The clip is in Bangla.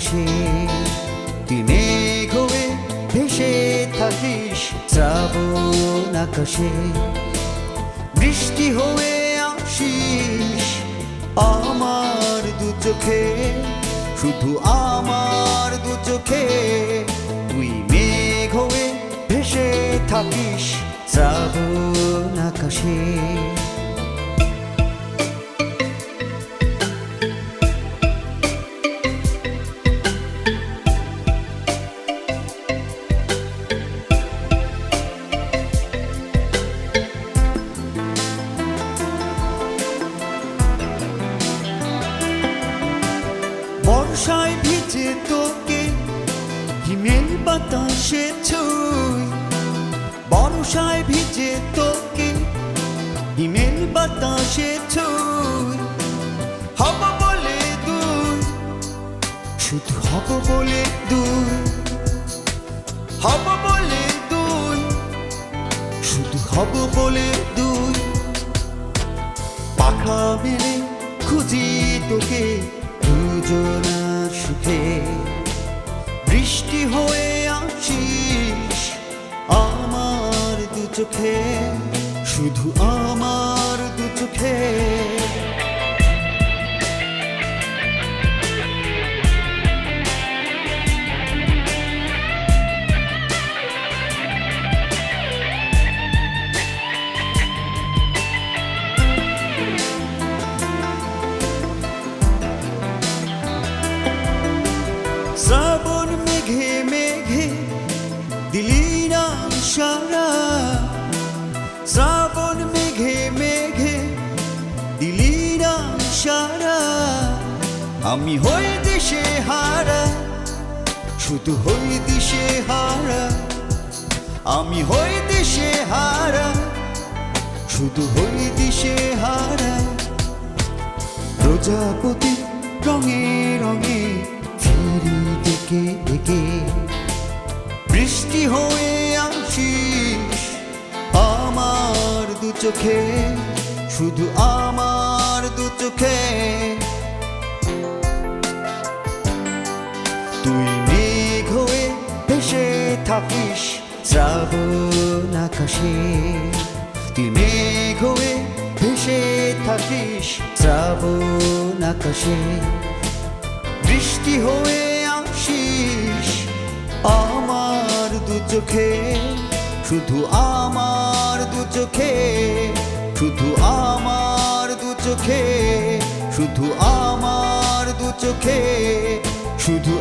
আকাশে দিনে ঘুরে ভেসে থাকিস শ্রাবণ আকাশে। বৃষ্টি হয়ে আসিস আমার দু চোখে। শুধু আমার দু চোখে তুই মেঘ হয়ে ভেসে থাকিস শ্রাবণ আকাশে। বর্ষায় ভিজে তোকে, হিমেল বাতাসে ছুই। বর্ষায় ভিজে তোকে, হিমেল বাতাসে ছুই। হব বলে দুই, শুধু হব বলে দুই। হব বলে দুই, শুধু হব বলে দুই। পাখা মেলে খুঁজি তোকে দুজনার সুখে। বৃষ্টি হয়ে আসিস আমার দু চোখে শুধু আমার দু চোখে। শ্রাবণ মেঘে মেঘে দিলি না ইশারা আমি হই দিশে হারা, শুধু হই দিশে হারা। আমি হই দিশে হারা, শুধু হই দিশে হারা। প্রজাপতি রঙে রঙে ফিরি ডেকে চোখে, শুধু আমার দু চোখে। তুই মেঘ হয়ে ভেসে থাকিস শ্রাবণ আকাশে। তুই মেঘ হয়ে ভেসে থাকিস শ্রাবণ আকাশে। বৃষ্টি হয়ে আসিস আমার দু চোখে, শুধু আমার দু চোখে শুধু আমার দু চোখে শুধু আমার দু চোখে শুধু